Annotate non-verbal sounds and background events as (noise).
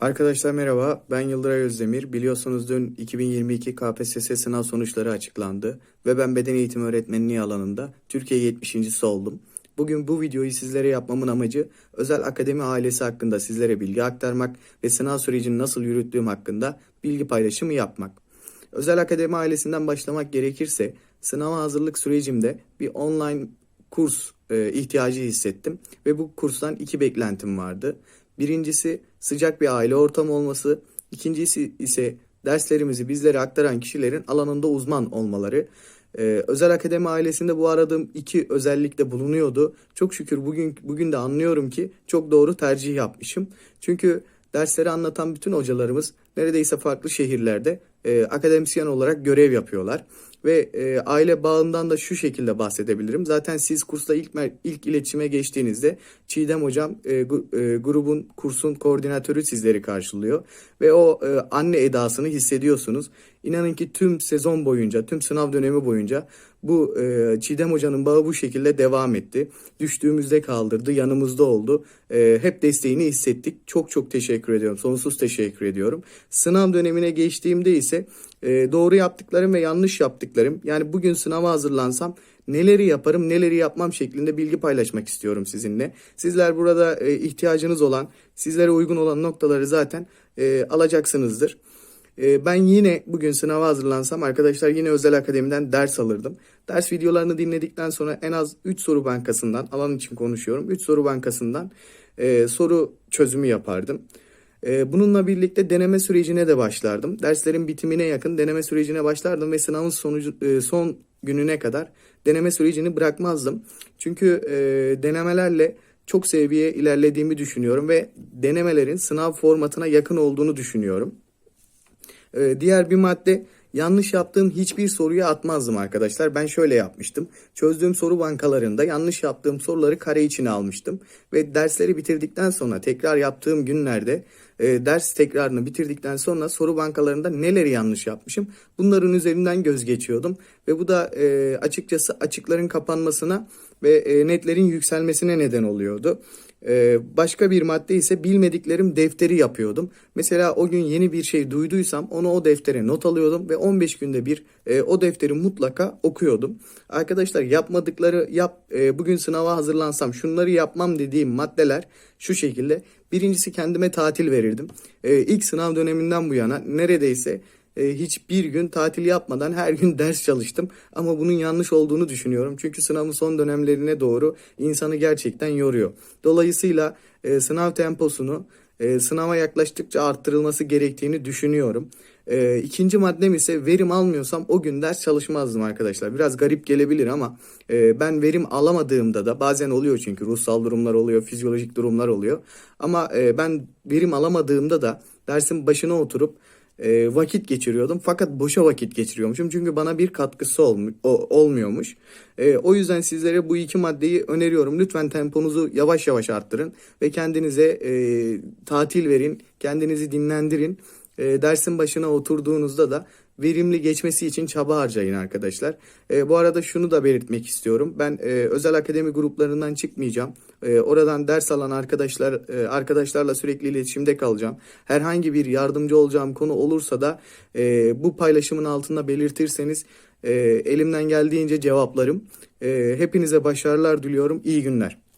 Arkadaşlar merhaba, ben Yıldıray Özdemir. Biliyorsunuz dün 2022 KPSS sınav sonuçları açıklandı ve ben beden eğitimi öğretmenliği alanında Türkiye 70.si oldum. Bugün bu videoyu sizlere yapmamın amacı özel akademi ailesi hakkında sizlere bilgi aktarmak ve sınav sürecini nasıl yürüttüğüm hakkında bilgi paylaşımı yapmak. Özel akademi ailesinden başlamak gerekirse sınava hazırlık sürecimde bir online kurs e, ihtiyacı hissettim ve bu kurstan iki beklentim vardı. Birincisi sıcak bir aile ortamı olması, ikincisi ise derslerimizi bizlere aktaran kişilerin alanında uzman olmaları. Ee, özel akademi ailesinde bu aradığım iki özellik de bulunuyordu. Çok şükür bugün bugün de anlıyorum ki çok doğru tercih yapmışım. Çünkü dersleri anlatan bütün hocalarımız neredeyse farklı şehirlerde e, akademisyen olarak görev yapıyorlar. Ve e, aile bağından da şu şekilde bahsedebilirim. Zaten siz kursla ilk ilk iletişime geçtiğinizde Çiğdem hocam e, gu- e, grubun kursun koordinatörü sizleri karşılıyor ve o e, anne edasını hissediyorsunuz. İnanın ki tüm sezon boyunca, tüm sınav dönemi boyunca bu e, Çiğdem hocanın bağı bu şekilde devam etti. Düştüğümüzde kaldırdı, yanımızda oldu. E, hep desteğini hissettik. Çok çok teşekkür ediyorum. Sonsuz teşekkür ediyorum. Sınav dönemine geçtiğimde ise e, doğru yaptıklarım ve yanlış yaptıklarım. Yani bugün sınava hazırlansam neleri yaparım, neleri yapmam şeklinde bilgi paylaşmak istiyorum sizinle. Sizler burada e, ihtiyacınız olan, sizlere uygun olan noktaları zaten e, alacaksınızdır. E, ben yine bugün sınava hazırlansam arkadaşlar yine özel akademiden ders alırdım. Ders videolarını dinledikten sonra en az 3 soru bankasından, alan için konuşuyorum, 3 soru bankasından e, soru çözümü yapardım. Ee, Bununla birlikte deneme sürecine de başlardım. Derslerin bitimine yakın deneme sürecine başlardım ve sınavın sonucu e, son gününe kadar deneme sürecini bırakmazdım. Çünkü e, denemelerle çok seviye ilerlediğimi düşünüyorum ve denemelerin sınav formatına yakın olduğunu düşünüyorum. Ee, diğer bir madde yanlış yaptığım hiçbir soruyu atmazdım arkadaşlar. Ben şöyle yapmıştım. Çözdüğüm soru bankalarında yanlış yaptığım soruları kare içine almıştım. Ve dersleri bitirdikten sonra tekrar yaptığım günlerde e, ders tekrarını bitirdikten sonra soru bankalarında neleri yanlış yapmışım bunların üzerinden göz geçiyordum. Ve bu da e, açıkçası açıkların kapanmasına ve e, netlerin yükselmesine neden oluyordu. Ee, başka bir madde ise bilmediklerim defteri yapıyordum. Mesela o gün yeni bir şey duyduysam onu o deftere not alıyordum ve 15 günde bir e, o defteri mutlaka okuyordum. Arkadaşlar yapmadıkları yap e, bugün sınava hazırlansam şunları yapmam dediğim maddeler şu şekilde. Birincisi kendime tatil verirdim. E, ilk sınav döneminden bu yana neredeyse e, hiçbir gün tatil yapmadan her gün (laughs) ders çalıştım. Ama bunun yanlış olduğunu düşünüyorum. Çünkü sınavın son dönemlerine doğru insanı gerçekten yoruyor. Dolayısıyla e, sınav temposunu e, sınava yaklaştıkça arttırılması gerektiğini düşünüyorum. E, ikinci maddem ise verim almıyorsam o gün ders çalışmazdım arkadaşlar. Biraz garip gelebilir ama e, ben verim alamadığımda da bazen oluyor çünkü ruhsal durumlar oluyor, fizyolojik durumlar oluyor. Ama ben verim alamadığımda da dersin başına oturup e, vakit geçiriyordum. Fakat boşa vakit geçiriyormuşum. Çünkü bana bir katkısı olmu- o- olmuyormuş. E, o yüzden sizlere bu iki maddeyi öneriyorum. Lütfen temponuzu yavaş yavaş arttırın ve kendinize e, tatil verin, kendinizi dinlendirin. E, dersin başına oturduğunuzda da verimli geçmesi için çaba harcayın arkadaşlar. E, bu arada şunu da belirtmek istiyorum. Ben e, özel akademi gruplarından çıkmayacağım. E, oradan ders alan arkadaşlar e, arkadaşlarla sürekli iletişimde kalacağım. Herhangi bir yardımcı olacağım konu olursa da e, bu paylaşımın altında belirtirseniz e, elimden geldiğince cevaplarım. E, hepinize başarılar diliyorum. İyi günler.